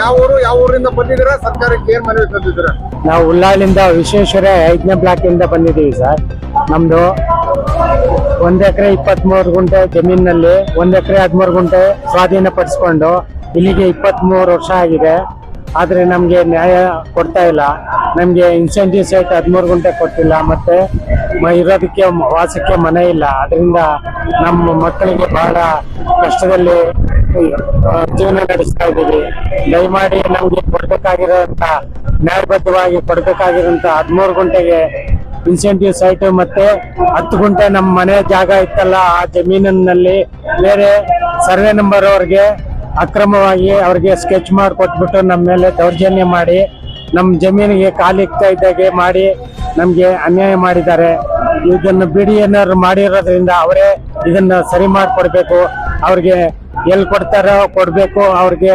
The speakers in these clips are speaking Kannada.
ಯಾವ ಊರು, ಯಾವ ಊರಿಂದ ಬಂದಿದ್ದೀರಾ? ಸರ್ಕಾರಕ್ಕೆ ನಾವು ಉಳ್ಳಾಳಿಂದ ವಿಶ್ವೇಶ್ವರ ಐದನೇ ಬ್ಲಾಕ್ ಇಂದ ಬಂದಿದ್ದೀವಿ ಸರ್. ನಮ್ದು ಒಂದ್ ಎಕರೆ ಇಪ್ಪತ್ಮೂರು ಗುಂಟೆ ಜಮೀನಿನಲ್ಲಿ, ಒಂದ್ ಎಕರೆ ಹದಿಮೂರು ಗುಂಟೆ ಸ್ವಾಧೀನ ಪಡಿಸ್ಕೊಂಡು ಇಲ್ಲಿಗೆ ಇಪ್ಪತ್ಮೂರು ವರ್ಷ ಆಗಿದೆ. ಆದ್ರೆ ನಮ್ಗೆ ನ್ಯಾಯ ಕೊಡ್ತಾ ಇಲ್ಲ. ನಮ್ಗೆ ಇನ್ಸೆಂಟಿವ್ ಸೈಟ್ ಹದಿಮೂರು ಗುಂಟೆ ಕೊಟ್ಟಿಲ್ಲ. ಮತ್ತೆ ಇರೋದಕ್ಕೆ ವಾಸಕ್ಕೆ ಮನೆ ಇಲ್ಲ. ಅದರಿಂದ ನಮ್ಮ ಮಕ್ಕಳಿಗೆ ಬಹಳ ಕಷ್ಟದಲ್ಲಿ ಜೀವನ ನಡೆಸ್ತಾ ಇದ್ದೀವಿ. ದಯಮಾಡಿ ನಮಗೆ ಕೊಡ್ಬೇಕಾಗಿರೋಂತ ನ್ಯಾಯಬದ್ಧವಾಗಿ ಕೊಡಬೇಕಾಗಿರೋಂಥ ಹದಿಮೂರು ಗಂಟೆಗೆ ಇನ್ಸೆಂಟಿವ್ ಸೈಟ್ ಮತ್ತೆ ಹತ್ತು ಗುಂಟೆ ನಮ್ಮ ಮನೆ ಜಾಗ ಇತ್ತಲ್ಲ, ಆ ಜಮೀನಿನಲ್ಲಿ ಬೇರೆ ಸರ್ವೆ ನಂಬರ್ ಅವ್ರಿಗೆ ಅಕ್ರಮವಾಗಿ ಅವ್ರಿಗೆ ಸ್ಕೆಚ್ ಮಾಡಿ ಕೊಟ್ಬಿಟ್ಟು ನಮ್ಮ ಮೇಲೆ ದೌರ್ಜನ್ಯ ಮಾಡಿ ನಮ್ಮ ಜಮೀನಿಗೆ ಕಾಲಿಕ್ತಾ ಇದ್ದಾಗೆ ಮಾಡಿ ನಮಗೆ ಅನ್ಯಾಯ ಮಾಡಿದ್ದಾರೆ. ಇದನ್ನು ಬಿಡಿ ಏನಾದ್ರು ಮಾಡಿರೋದ್ರಿಂದ ಅವರೇ ಇದನ್ನ ಸರಿ ಮಾಡಿಕೊಡ್ಬೇಕು. ಅವ್ರಿಗೆ ಎಲ್ಲಿ ಕೊಡ್ತಾರೋ ಕೊಡ್ಬೇಕು. ಅವ್ರಿಗೆ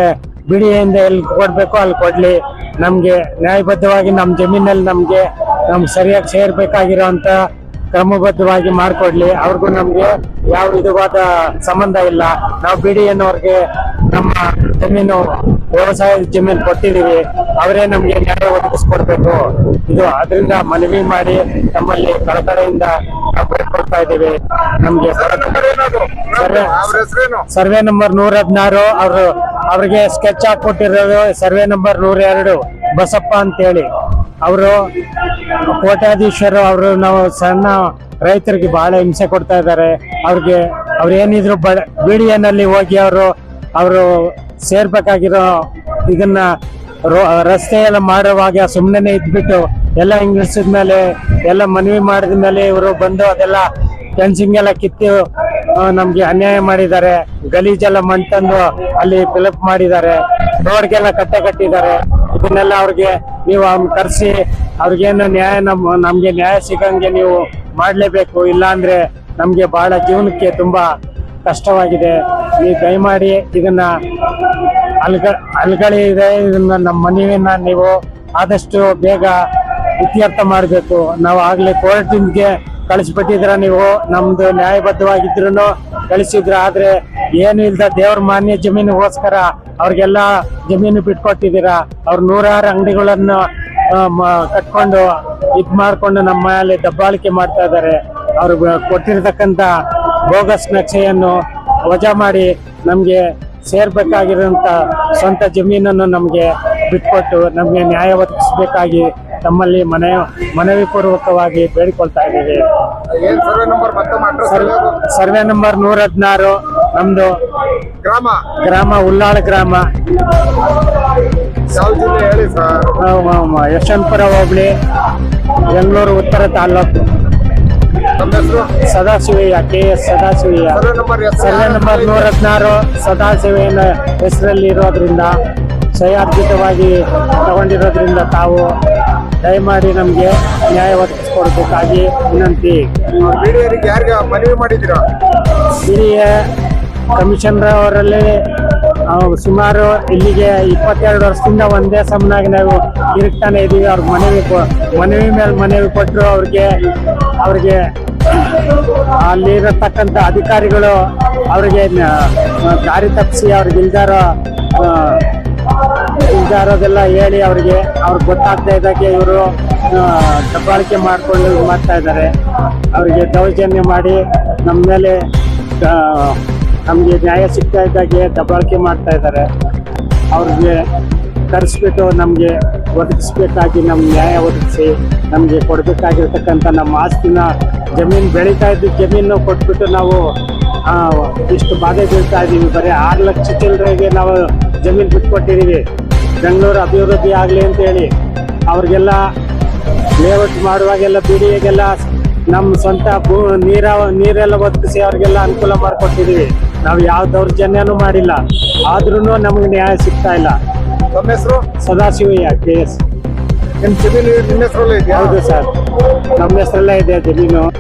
ಬಿಡಿಯಿಂದ ಎಲ್ಲಿ ಕೊಡ್ಬೇಕು ಅಲ್ಲಿ ಕೊಡ್ಲಿ. ನಮಗೆ ನ್ಯಾಯಬದ್ಧವಾಗಿ ನಮ್ಮ ಜಮೀನಲ್ಲಿ ನಮಗೆ ನಮ್ಗೆ ಸರಿಯಾಗಿ ಸೇರ್ಬೇಕಾಗಿರೋಂತ ಕ್ರಮಬದ್ಧವಾಗಿ ಮಾಡಿಕೊಡ್ಲಿ. ಅವ್ರಿಗೂ ನಮಗೆ ಯಾವ ವಿಧವಾದ ಸಂಬಂಧ ಇಲ್ಲ. ನಾವು ಬಿಡಿ ಅನ್ನೋರಿಗೆ ನಮ್ಮ ಜಮೀನು ವ್ಯವಸಾಯ ಜಮೀನು ಕೊಟ್ಟಿದ್ದೀವಿ. ಅವರೇ ನಮಗೆ ನ್ಯಾಯ ಒದಗಿಸ್ಕೊಡ್ಬೇಕು. ಇದು ಅದರಿಂದ ಮನವಿ ಮಾಡಿ ನಮ್ಮಲ್ಲಿ ಕಳಕಳೆಯಿಂದ ಕೊಡ್ತಾ ಬೇಡ್ಕೊಳ್ತಾ ಇದ್ದೀವಿ. ನಮಗೆ ಸರ್ವೆ ಸರ್ವೆ ನಂಬರ್ ನೂರ ಹದಿನಾರು. ಅವರು ಅವ್ರಿಗೆ ಸ್ಕೆಚ್ ಹಾಕೊಟ್ಟಿರೋದು ಸರ್ವೆ ನಂಬರ್ ನೂರ ಎರಡು ಬಸಪ್ಪ ಅಂತೇಳಿ. ಅವರು ಕೋಟ್ಯಾಧೀಶರು ಅವರು ನಾವು ಸಣ್ಣ ರೈತರಿಗೆ ಬಹಳ ಹಿಂಸೆ ಕೊಡ್ತಾ ಇದ್ದಾರೆ. ಅವ್ರಿಗೆ ಅವ್ರು ಏನಿದ್ರು ಡಿ ಎನಲ್ಲಿ ಹೋಗಿ ಅವರು ಅವರು ಸೇರ್ಬೇಕಾಗಿರೋ ಇದನ್ನ ರಸ್ತೆ ಎಲ್ಲ ಮಾಡುವಾಗ ಸುಮ್ಮನೆ ಇದ್ಬಿಟ್ಟು ಎಲ್ಲ ಇಂಗ್ಲಿಸಿದ ಮೇಲೆ, ಎಲ್ಲ ಮನವಿ ಮಾಡಿದ ಮೇಲೆ ಇವರು ಬಂದು ಅದೆಲ್ಲ ಫೆನ್ಸಿಂಗ್ ಎಲ್ಲ ಕಿತ್ತು ನಮ್ಗೆ ಅನ್ಯಾಯ ಮಾಡಿದ್ದಾರೆ. ಗಲೀಜೆಲ್ಲ ಮಣ್ ತಂದು ಅಲ್ಲಿ ಫಿಲಪ್ ಮಾಡಿದ್ದಾರೆ. ರೋಡ್ಗೆಲ್ಲ ಕಟ್ಟೆ ಕಟ್ಟಿದ್ದಾರೆ. ಇದನ್ನೆಲ್ಲ ಅವ್ರಿಗೆ ನೀವು ಅವ್ನ ಕರೆಸಿ, ಅವ್ರಿಗೇನು ನ್ಯಾಯ ನಮ್, ನಮ್ಗೆ ನ್ಯಾಯ ಸಿಗಂಗೆ ನೀವು ಮಾಡಲೇಬೇಕು. ಇಲ್ಲಾಂದ್ರೆ ನಮ್ಗೆ ಬಹಳ ಜೀವನಕ್ಕೆ ತುಂಬಾ ಕಷ್ಟವಾಗಿದೆ. ನೀವು ದಯಮಾಡಿ ಇದನ್ನ ಅಲ್ಗ, ಅಲ್ಗಳಿ ಇದೆ. ಇದನ್ನ ನಮ್ಮ ಮನವಿನ ನೀವು ಆದಷ್ಟು ಬೇಗ ಇತ್ಯರ್ಥ ಮಾಡಬೇಕು. ನಾವು ಆಗ್ಲೇ ಕೋರ್ಟಿಗೆ ಕಳಿಸ್ಬಿಟ್ಟಿದ್ರ ನೀವು ನಮ್ದು ನ್ಯಾಯಬದ್ಧವಾಗಿದ್ರು ಕಳಿಸಿದ್ರ ಆದ್ರೆ ಏನು ಇಲ್ದ ದೇವ್ರ ಮಾನ್ಯ ಜಮೀನಿಗೋಸ್ಕರ ಅವ್ರಿಗೆಲ್ಲ ಜಮೀನು ಬಿಟ್ಕೊಟ್ಟಿದ್ದೀರಾ. ಅವ್ರ ನೂರಾರು ಅಂಗಡಿಗಳನ್ನು ಕಟ್ಕೊಂಡು ಇದ್ ಮಾಡ್ಕೊಂಡು ನಮ್ಮ ಮೇಲೆ ದಬ್ಬಾಳಿಕೆ ಮಾಡ್ತಾ ಇದ್ದಾರೆ. ಅವ್ರು ಬ- ಕೊಟ್ಟಿರ್ತಕ್ಕಂತ ಬೋಗಸ್ ನಕ್ಷೆಯನ್ನು ವಜಾ ಮಾಡಿ ನಮಗೆ ಸೇರ್ಬೇಕಾಗಿರೋಂಥ ಸ್ವಂತ ಜಮೀನನ್ನು ನಮಗೆ ಬಿಟ್ಕೊಟ್ಟು ನಮಗೆ ನ್ಯಾಯ ಒದಗಿಸಬೇಕಾಗಿ ತಮ್ಮಲ್ಲಿ ಮನೆ ಮನವಿ ಪೂರ್ವಕವಾಗಿ ಬೇಡಿಕೊಳ್ತಾ ಇದ್ದೀವಿ. ಸರ್ವೆ ನಂಬರ್ ನೂರ ಹದಿನಾರು ನಮ್ದು ಗ್ರಾಮ? ಗ್ರಾಮ ಉಲ್ಲಾಳ ಗ್ರಾಮ. ಯಶವಂತಪುರ ಹೋಬಳಿ ಬೆಂಗಳೂರು ಉತ್ತರ ಹೆಸರು Sadashivaiah K S Sadashivaiah survey number ನೂರ ಹದಿನಾರು ಸದಾಶಿವಯ್ಯನ ಹೆಸರಲ್ಲಿ ಇರೋದ್ರಿಂದ ಸ್ವಯಾರ್ಜಿತವಾಗಿ ತಗೊಂಡಿರೋದ್ರಿಂದ ತಾವು ದಯಮಾಡಿ ನಮಗೆ ನ್ಯಾಯ ಒದಗಿಸ್ಕೊಡ್ಬೇಕಾಗಿ ವಿನಂತಿ. ಯಾರಿಗೆ ಮನವಿ ಮಾಡಿದ್ದೀರಾ? ಹಿರಿಯ ಕಮಿಷನರ್ ಅವರಲ್ಲಿ ಸುಮಾರು ಇಲ್ಲಿಗೆ ಇಪ್ಪತ್ತೆರಡು ವರ್ಷದಿಂದ ಒಂದೇ ಸಮನಾಗಿ ನಾವು ಇರುತ್ತಾನೆ ಇದ್ದೀವಿ ಅವ್ರಿಗೆ ಮನವಿ ಮನವಿ ಮೇಲೆ ಮನವಿ ಕೊಟ್ಟರು ಅವ್ರಿಗೆ ಅವ್ರಿಗೆ ಅಲ್ಲಿರತಕ್ಕಂಥ ಅಧಿಕಾರಿಗಳು ಅವರಿಗೆ ದಾರಿ ತಪ್ಪಿಸಿ ಅವ್ರಿಗೆ ಇಲ್ದಾರೋ ಇಲ್ದಾರೋದೆಲ್ಲ ಹೇಳಿ ಅವ್ರಿಗೆ ಅವ್ರಿಗೆ ಗೊತ್ತಾಗ್ತಾ ಇದ್ದಾಗೆ ಇವರು ದಬ್ಬಾಳಿಕೆ ಮಾಡಿಕೊಂಡು ಮಾಡ್ತಾ ಇದ್ದಾರೆ. ಅವರಿಗೆ ದೌರ್ಜನ್ಯ ಮಾಡಿ ನಮ್ಮ ಮೇಲೆ ನಮ್ಗೆ ನ್ಯಾಯ ಸಿಗ್ತಾ ಇದ್ದಾಗೆ ದಬ್ಬಾಳಿಕೆ ಮಾಡ್ತಾ ಇದ್ದಾರೆ. ಅವ್ರಿಗೆ ಕರೆಸ್ಬಿಟ್ಟು ನಮಗೆ ಒದಗಿಸ್ಬೇಕಾಗಿ ನಮ್ಮ ನ್ಯಾಯ ಒದಗಿಸಿ, ನಮಗೆ ಕೊಡಬೇಕಾಗಿರ್ತಕ್ಕಂಥ ನಮ್ಮ ಆಸ್ತಿನ ಜಮೀನು ಬೆಳೀತಾ ಇದ್ದು ಜಮೀನು ಕೊಟ್ಬಿಟ್ಟು ನಾವು ಇಷ್ಟು ಬಾಧೆ ಬೀಳ್ತಾ ಇದ್ದೀವಿ. ಬರೀ ಆರು ಲಕ್ಷ ಚಿಲ್ಲರೆಗೆ ನಾವು ಜಮೀನು ಬಿಟ್ಕೊಟ್ಟಿದ್ದೀವಿ. ಬೆಂಗಳೂರು ಅಭಿವೃದ್ಧಿ ಆಗಲಿ ಅಂತೇಳಿ ಅವ್ರಿಗೆಲ್ಲ ಲೇಔಟ್ ಮಾಡುವಾಗೆಲ್ಲ ಬಿಡಿಗೆಲ್ಲ ನಮ್ಮ ಸ್ವಂತ ಭೂ, ನೀರ, ನೀರೆಲ್ಲ ಒದಗಿಸಿ ಅವ್ರಿಗೆಲ್ಲ ಅನುಕೂಲ ಮಾಡಿಕೊಟ್ಟಿದ್ದೀವಿ. ನಾವು ಯಾವ ದೌರ್ಜನ್ಯನೂ ಮಾಡಿಲ್ಲ. ಆದ್ರೂ ನಮಗೆ ನ್ಯಾಯ ಸಿಗ್ತಾ ಇಲ್ಲ. ತಮ್ಮ ಹೆಸರು? Sadashivaiah K S. ನಿಮ್ಮ ಜಮೀನು ನಿಮ್ಮ ಹೆಸರಲ್ಲೇ ಇದೆಯಾ? ಹೌದು ಸರ್. ನಮ್ಮ ಹೆಸರಲ್ಲೇ ಇದೆ ಜಮೀನು